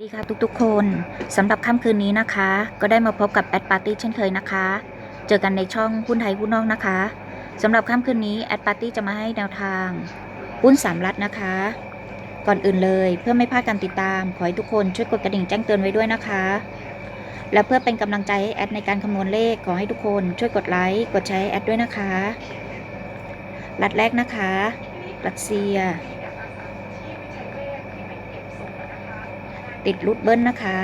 สวัสดีค่ะทุกๆคนสำหรับค่ำคืนนี้นะคะ ก็ได้มาพบกับแอดปาร์ตี้เช่นเคยนะคะ เจอกันในช่องหุ้นไทยหุ้นนอกนะคะสำหรับค่ำคืนนี้แอดปาร์ตี้จะมาให้แนวทางหุ้นสามรัฐนะคะ ก่อนอื่นเลยเพื่อไม่พลาดการติดตาม ขอให้ทุกคนช่วยกดกระดิ่งแจ้งเตือนไว้ด้วยนะคะ และเพื่อเป็นกำลังใจให้แอดในการคำนวณเลขขอให้ทุกคนช่วยกดไลค์กดแชร์แอดด้วยนะคะ รัฐแรกนะคะ รัสเซีย ติดรูดเบิ้ลนะคะ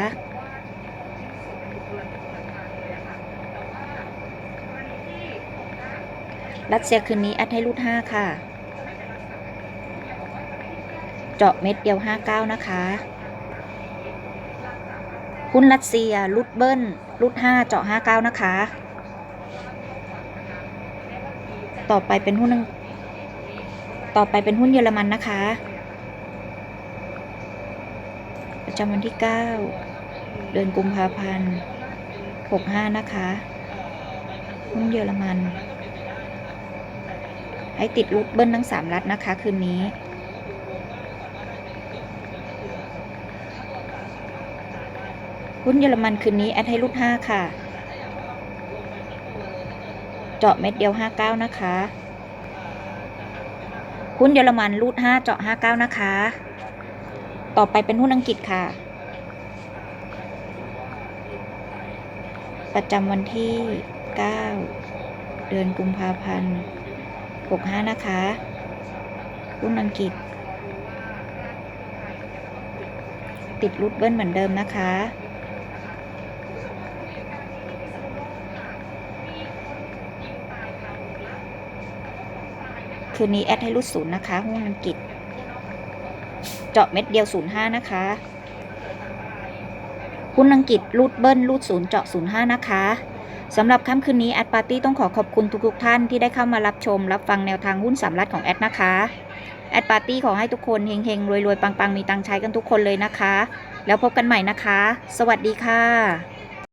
รัสเซียคืนนี้แอดให้รูดห้าค่ะ เจาะเม็ดเดียวห้าเก้านะคะหุ้นรัสเซียรูดเบิ้ลรูดห้าเจาะห้าเก้านะคะ ต่อไปเป็นหุ้นต่อไปเป็นหุ้นเยอรมันนะคะ ประจำวันที่ 9 เดือนกุมภาพันธ์ 65 นะคะหุ้นเยอรมัน ให้ติดรูดเบิ้ลทั้ง 3 รัฐนะคะ คืนนี้ หุ้นเยอรมันคืนนี้ แอดให้รูด5ค่ะ เจาะเม็ดเดียว 59 นะคะหุ้นเยอรมันรูด5เจาะ59 นะคะ ต่อไปเป็นหุ้นอังกฤษค่ะ ประจำวันที่ 9 เดือนกุมภาพันธ์ 65 นะคะ หุ้นอังกฤษ ติดรูดเบิ้ลเหมือนเดิมนะคะคืนนี้แอดให้รูดศูนย์นะคะหุ้นอังกฤษ เจาะเม็ดเดียว 05 นะคะหุ้นอังกฤษรูดเบิ้ลรูดศูนย์เจาะ 05 นะคะสำหรับค่ำคืนนี้แอดปาร์ตี้ต้องขอขอบคุณทุกๆท่านที่ได้เข้ามารับชม รับฟังแนวทางหุ้นสามรัฐของแอดนะคะ แอดปาร์ตี้ขอให้ทุกคนเฮงๆ รวยๆ ปังๆ มีตังใช้กันทุกคนเลยนะคะ แล้วพบกันใหม่นะคะ สวัสดีค่ะ